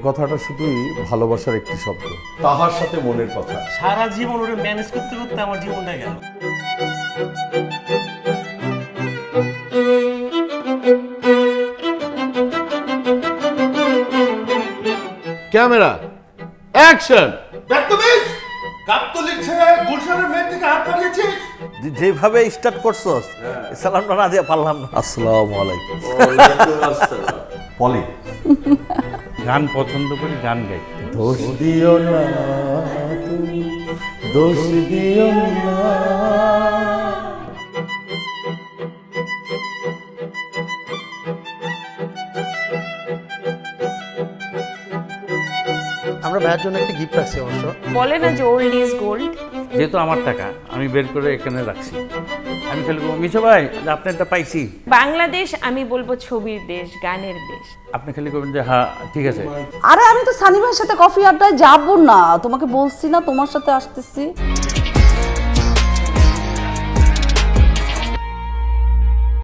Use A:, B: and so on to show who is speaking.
A: কথাটা শুধুই ভালোবাসার একটি শব্দ। তাহার সাথে মনের কথা।
B: সারা জীবন ওরে ম্যানেজ করতে করতে আমার জীবনটা গেল।
C: ক্যামেরা অ্যাকশন
D: যেভাবে স্টার্ট করছস সালামটা না দিয়ে পারলাম না। আসসালামু আলাইকুম।
A: পলি।
E: গান পছন্দ করি গান গাই।
A: দোষ দিও না তুমি দোষ দিও না।
F: আমরা ভাইয়ের জন্য একটা গিফট রাখছি অবশ্য।
G: বলে না যে ওল্ড ইজ গোল্ড
E: যেহেতু আমার টাকা আমি বের করে এখানে রাখছি। আমি খালি বলব, মিশো ভাই আপনারটা পাইছি।
G: বাংলাদেশ আমি বলব ছবির দেশ গানের দেশ।
E: আপনি খালি করবেন যে হ্যাঁ ঠিক আছে।
H: আরে আমি তো সানি ভাইয়ের সাথে কফি আড্ডায় যাব না। তোমাকে বলছি না তোমার সাথে আসতেছি।